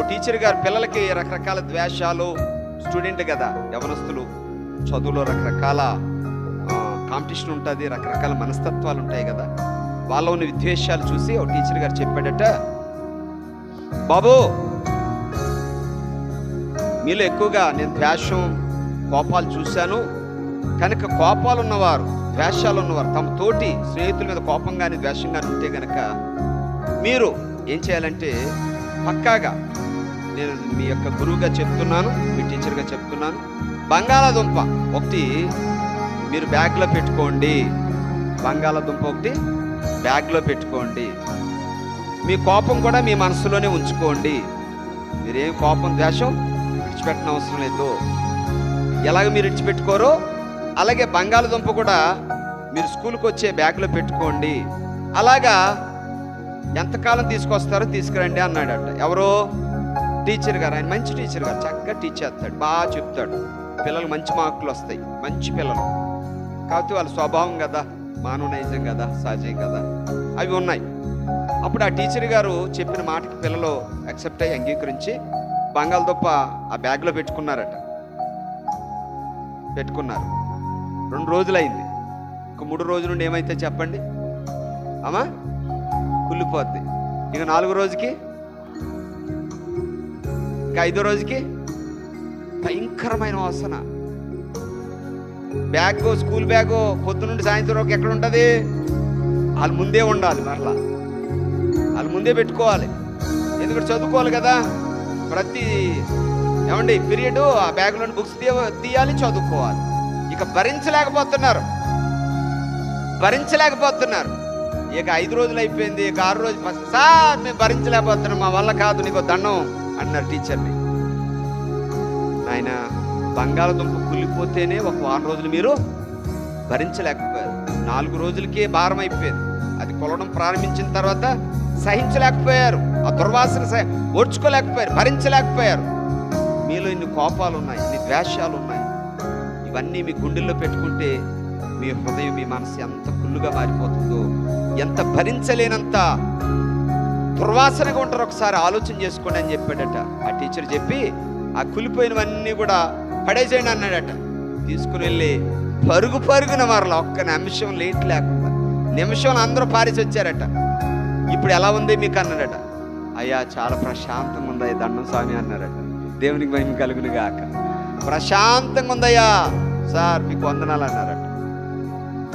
ఓ teacher గారు పిల్లలకి రకరకాల ద్వేషాలు స్టూడెంట్ కదా యవనస్తులు చదువులో రకరకాల కాంపిటీషన్ ఉంటుంది రకరకాల మనస్తత్వాలు ఉంటాయి కదా. వాళ్ళ ఉన్న విద్వేషాలు చూసి ఓ టీచర్ గారు చెప్పాడట బాబు మీలో ఎక్కువగా నేను ద్వేషం కోపాలు చూశాను. కనుక కోపాలు ఉన్నవారు ద్వేషాలు ఉన్నవారు తమ తోటి స్నేహితుల మీద కోపం కానీ ద్వేషం కానీ ఉంటే కనుక మీరు ఏం చేయాలంటే పక్కాగా నేను మీ యొక్క గురువుగా చెప్తున్నాను మీ టీచర్గా చెప్తున్నాను. బంగాళాదుంప ఒకటి మీరు బ్యాగ్లో పెట్టుకోండి. బంగాళాదుంప ఒకటి బ్యాగ్లో పెట్టుకోండి. మీ కోపం కూడా మీ మనసులోనే ఉంచుకోండి. మీరేం కోపం ద్వేషం విడిచిపెట్టిన అవసరం లేదు. ఎలాగ మీరు విడిచిపెట్టుకోరో అలాగే బంగాళదుంప కూడా మీరు స్కూల్కి వచ్చే బ్యాగ్లో పెట్టుకోండి. అలాగా ఎంతకాలం తీసుకొస్తారో తీసుకురండి అన్నాడట. ఎవరో? టీచర్ గారు ఆయన మంచి టీచర్ గారు చక్కగా టీచ్ చేస్తాడు బాగా చెప్తాడు. పిల్లలు మంచి మార్కులు వస్తాయి మంచి పిల్లలు. కాకపోతే వాళ్ళ స్వభావం కదా మానవ నైజం కదా సహజం కదా అవి ఉన్నాయి. అప్పుడు ఆ టీచర్ గారు చెప్పిన మాటకి పిల్లలు యాక్సెప్ట్ అయ్యి అంగీకరించి బంగాళదుప్ప ఆ బ్యాగ్లో పెట్టుకున్నారట. పెట్టుకున్నారు. రెండు రోజులైంది. ఇంక మూడు రోజుల నుండి ఏమైతే చెప్పండి? అమ్మా కుళ్ళిపోద్ది. ఇక నాలుగో రోజుకి ఇంకా ఐదో రోజుకి? భయంకరమైన వాసన. బ్యాగ్ స్కూల్ బ్యాగ్ పొద్దునుండి సాయంత్రం వరకు ఎక్కడ ఉంటుంది? వాళ్ళు ముందే ఉండాలి మరలా. వాళ్ళు ముందే పెట్టుకోవాలి. ఎందుకంటే చదువుకోవాలి కదా. ప్రతి ఏమండి పీరియడ్ ఆ బ్యాగ్లోని బుక్స్ తీయ తీయాలి చదువుకోవాలి. ఇక భరించలేకపోతున్నారు. భరించలేకపోతున్నారు. ఇక ఐదు రోజులు అయిపోయింది ఇక ఆరు రోజు ఫస్ట్ సార్ మేము భరించలేకపోతున్నాం మా వల్ల కాదు నీకు దండం. అన్నారు టీచర్ని. ఆయన బంగాళదుంప కుళ్ళిపోతేనే ఒక వారం రోజులు మీరు భరించలేకపోయారు. నాలుగు రోజులకే భారం అయిపోయింది. అది కొలడం ప్రారంభించిన తర్వాత సహించలేకపోయారు. ఆ దుర్వాసన సహ ఓర్చుకోలేకపోయారు భరించలేకపోయారు. మీలో ఇన్ని కోపాలు ఉన్నాయి ఇన్ని ద్వేషాలు ఉన్నాయి ఇవన్నీ మీ గుండెల్లో పెట్టుకుంటే మీ హృదయం మీ మనసు ఎంత కుళ్ళుగా మారిపోతుందో ఎంత భరించలేనంత దుర్వాసనగా ఉంటారు. ఒకసారి ఆలోచన చేసుకోండి అని చెప్పాడట. ఆ టీచర్ చెప్పి ఆ కులిపోయినవన్నీ కూడా పడేసేయండి అన్నాడట. తీసుకుని వెళ్ళి పరుగు పరుగున మరల ఒక్క నిమిషం లేట్ లేకుండా నిమిషంలో అందరూ పారేసి వచ్చారట. ఇప్పుడు ఎలా ఉంది మీకు? అన్నాడట. అయ్యా చాలా ప్రశాంతంగా ఉందయ్యా దండం స్వామి అన్నారట. దేవునికి మహిమ కలుగును గాక. ప్రశాంతంగా ఉందయ్యా సార్ మీకు వందనాలు అన్నారట.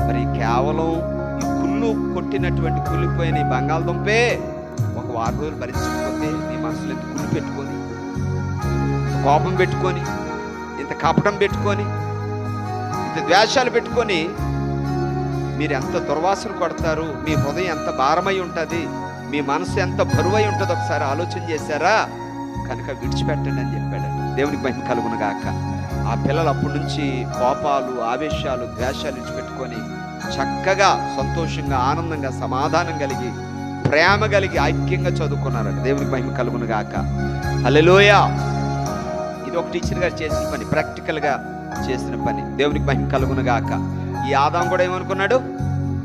మరి కేవలం ఈ కుళ్ళు కొట్టినటువంటి కుళ్ళిపోయిన ఈ బంగాళదుంపే వారం రోజులు భరించకపోతే మీ మనసులో ఇంత పెట్టుకొని కోపం పెట్టుకొని ఇంత కపటం పెట్టుకొని ఇంత ద్వేషాలు పెట్టుకొని మీరు ఎంత దుర్వాసన కొడతారు మీ హృదయం ఎంత భారమై ఉంటుంది మీ మనసు ఎంత బరువై ఉంటుందో ఒకసారి ఆలోచన చేశారా? కనుక విడిచిపెట్టండి అని చెప్పాడు. దేవునికి మహిమ కలుగునగాక ఆ పిల్లలు అప్పటి నుంచి కోపాలు ఆవేశాలు ద్వేషాలు విడిచిపెట్టుకొని చక్కగా సంతోషంగా ఆనందంగా సమాధానం కలిగి ప్రేమ కలిగి ఐక్యంగా చదువుకున్నారట. దేవునికి మహిమ కలుగును గాక. హల్లెలూయ. ఇది ఒక టీచర్ గారు చేసిన పని ప్రాక్టికల్గా చేసిన పని. దేవునికి మహిమ కలుగును గాక. ఈ ఆదాం కూడా ఏమనుకున్నాడు?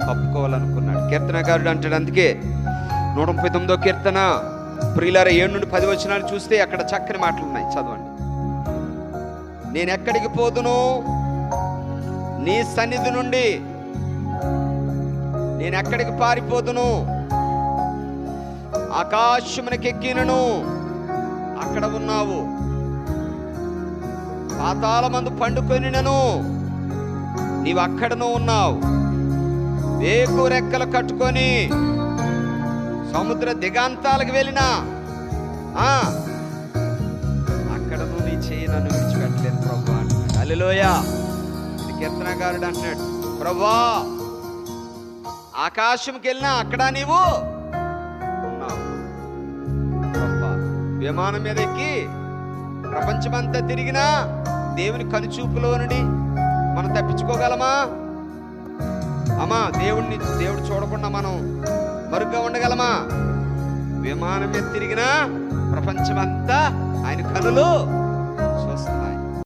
కప్పుకోవాలనుకున్నాడు కీర్తనకారుడు అంటాడు అందుకే నూట ముప్పై తొమ్మిదో కీర్తన ప్రియులార ఏడు నుండి పది వచ్చినాలు చూస్తే అక్కడ చక్కని మాటలు ఉన్నాయి. చదవండి. నేను ఎక్కడికి పోదును? నీ సన్నిధి నుండి నేను ఎక్కడికి పారిపోదును? ఆకాశమునకెక్కినను. అక్కడ ఉన్నావు. పాతాల మందు పండుకొనినను. నీవు అక్కడను ఉన్నావు. వేకు రెక్కలు కట్టుకొని సముద్ర దిగాంతాలకు వెళ్ళినా. ఆ, అక్కడను నీ చేయి నన్ను విడిచిపెట్టలేదు ప్రభు అంటున్నాడు అల్లెలోయ ఇది కీర్తనకారుడు అంటున్నాడు. ప్రభా ఆకాశంకి వెళ్ళినా అక్కడ నీవు? విమానం మీద ఎక్కి ప్రపంచమంతా తిరిగినా దేవుని కనుచూపులో నుండి మనం తప్పించుకోగలమా? అమ్మా దేవుణ్ణి దేవుడు చూడకుండా మనం మరుగ్గా ఉండగలమా? విమానం మీద తిరిగినా ప్రపంచమంతా ఆయన కనులు